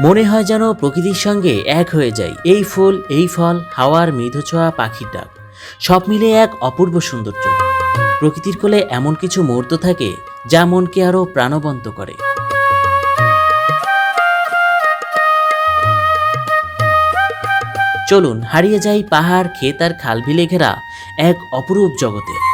মনে হয় যেন প্রকৃতির সঙ্গে এক হয়ে যায়। এই ফুল, এই ফল, হাওয়ার মৃদু ছোঁয়া পাখির ডাক। সব মিলে এক অপূর্ব সৌন্দর্য। প্রকৃতির কোলে এমন কিছু মুহূর্ত থাকে যা মনকে আরও প্রাণবন্ত করে। চলুন, হারিয়ে যাই পাহাড়, ক্ষেত আর খালবিলে ঘেরা এক অপরূপ জগতে।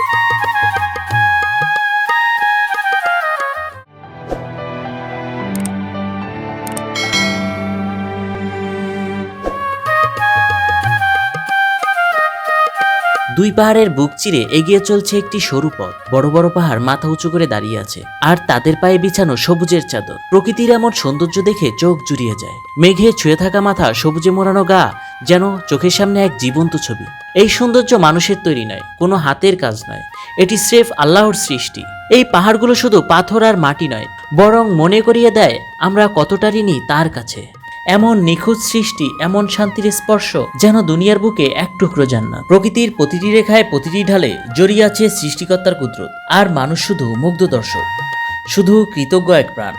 দুই পাহাড়ের বুক চিরে এগিয়ে চলছে একটি সরু পথ। বড় বড় পাহাড় মাথা উঁচু করে দাঁড়িয়ে আছে। আর তাদের পায়ে বিছানো সবুজের চাদর। প্রকৃতির এমন সৌন্দর্য দেখে চোখ জুড়িয়ে যায়। মেঘে ছুঁয়ে থাকা মাথা সবুজে মোড়ানো গা যেন চোখের সামনে এক জীবন্ত ছবি। এই সৌন্দর্য মানুষের তৈরি নয়, কোনো হাতের কাজ নয়। এটি স্রেফ আল্লাহর সৃষ্টি। এই পাহাড়গুলো শুধু পাথর আর মাটি নয়, বরং মনে করিয়ে দেয় আমরা কতটা ঋণী তার কাছে। এমন নিখুঁত সৃষ্টি, এমন শান্তির স্পর্শ যেন দুনিয়ার বুকে এক টুকরো জান্নাত। প্রকৃতির প্রতিটি রেখায় প্রতিটি ঢালে জড়িয়ে আছে সৃষ্টিকর্তার কুদরত। আর মানুষ শুধু মুগ্ধ দর্শক, শুধু কৃতজ্ঞ এক প্রাণ।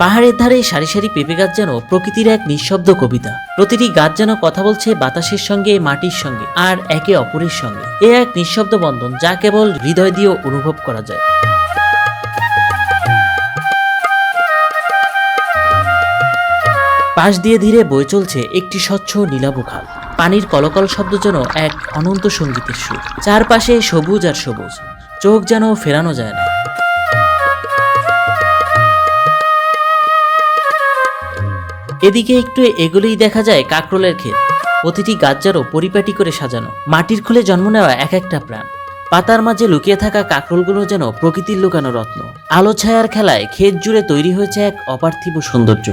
পাহাড়ের ধারে সারি সারি পেঁপে গাছ যেন প্রকৃতির এক নিঃশব্দ কবিতা। প্রতিটি গাছ যেন কথা বলছে বাতাসের সঙ্গে, মাটির সঙ্গে, আর একে অপরের সঙ্গে। এ এক নিঃশব্দ বন্ধন যা কেবল হৃদয় দিয়ে অনুভব করা যায়। পাশ দিয়ে ধীরে বয়ে চলছে একটি স্বচ্ছ নীলাভ খাল। পানির কলকল শব্দ যেন এক অনন্ত সঙ্গীতের সুর। চারপাশে সবুজ আর সবুজ। চোখ যেন ফেরানো যায় না। এদিকে একটু এগুলোই দেখা যায় কাকরোলের ক্ষেত। প্রতিটি গাছ যেন পরিপাটি করে সাজানো। মাটির খুলে জন্ম নেওয়া এক একটা প্রাণ। পাতার মাঝে লুকিয়ে থাকা কাকরোলগুলো যেন প্রকৃতির লুকানো রত্ন। আলো ছায়ার খেলায় ক্ষেত জুড়ে তৈরি হয়েছে এক অপার্থিব সৌন্দর্য।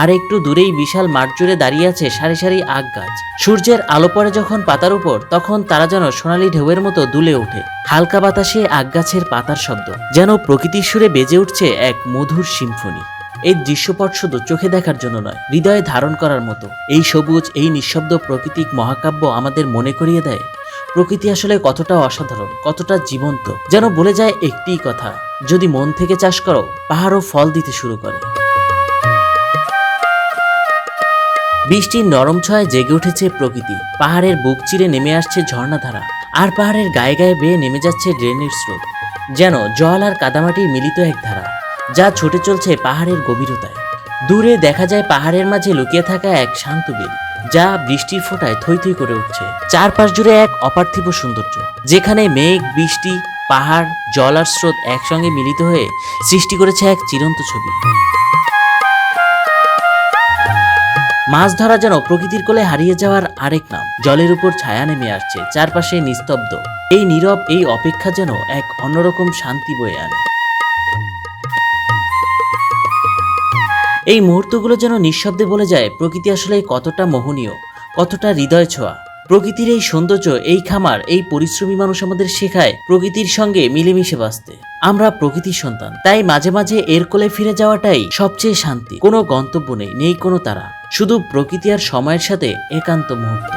আর একটু দূরেই বিশাল মাঠ জুড়ে দাঁড়িয়ে আছে সারি সারি আগ গাছ। সূর্যের আলো পড়ে যখন পাতার উপর, তখন তারা যেন সোনালি ঢেউয়ের মতো দুলে ওঠে। হালকা বাতাসে আগ গাছের পাতার শব্দ, যেন প্রকৃতির সুরে বেজে উঠছে এক মধুর সিম্ফনি। এই দৃশ্যপট শুধু চোখে দেখার জন্য নয়, হৃদয়ে ধারণ করার মতো। এই সবুজ, এই নিঃশব্দ প্রকৃতিক মহাকাব্য আমাদের মনে করিয়ে দেয়, প্রকৃতি আসলে কতটা অসাধারণ, কতটা জীবন্ত, যেন বলে যায় একটিই কথা, যদি মন থেকে চাষ করো পাহাড়ও ফল দিতে শুরু করে। বৃষ্টির নরম ছয় জেগে উঠেছে প্রকৃতি। পাহাড়ের বুক চিরে নেমে আসছে ঝর্ণাধারা আর পাহাড়ের গায়ে গায়ে বেয়ে নেমে যাচ্ছে ড্রেনের স্রোত, যেন জল আর কাদামাটির মিলিত এক ধারা, যা ছুটে চলছে পাহাড়ের গভীরতায়। দূরে দেখা যায় পাহাড়ের মাঝে লুকিয়ে থাকা এক শান্ত বিল, যা বৃষ্টির ফোঁটায় থই থই করে উঠছে। চারপাশ জুড়ে এক অপার্থিব সৌন্দর্য, যেখানে মেঘ, বৃষ্টি, পাহাড়, জল আর স্রোত একসঙ্গে মিলিত হয়ে সৃষ্টি করেছে এক চিরন্ত ছবি। মাছ ধরা যেন প্রকৃতির কোলে হারিয়ে যাওয়ার আরেক নাম। জলের উপর ছায়া নেমে আসছে, চারপাশে নিস্তব্ধ। এই নীরব, এই অপেক্ষা যেন এক অন্যরকম শান্তি বয়ে আনে। এই মুহূর্তগুলো যেন নিঃশব্দে বলে যায়, প্রকৃতি আসলে কতটা মোহনীয়, কতটা হৃদয় ছোঁয়া। প্রকৃতির এই সৌন্দর্য, এই খামার, এই পরিশ্রমী মানুষ আমাদের শেখায় প্রকৃতির সঙ্গে মিলেমিশে বাঁচতে। আমরা প্রকৃতির সন্তান, তাই মাঝে মাঝে এর কোলে ফিরে যাওয়াটাই সবচেয়ে শান্তি। কোনো গন্তব্য নেই নেই কোনো তারা। শুধু প্রকৃতি আর সময়ের সাথে একান্ত মুহূর্ত।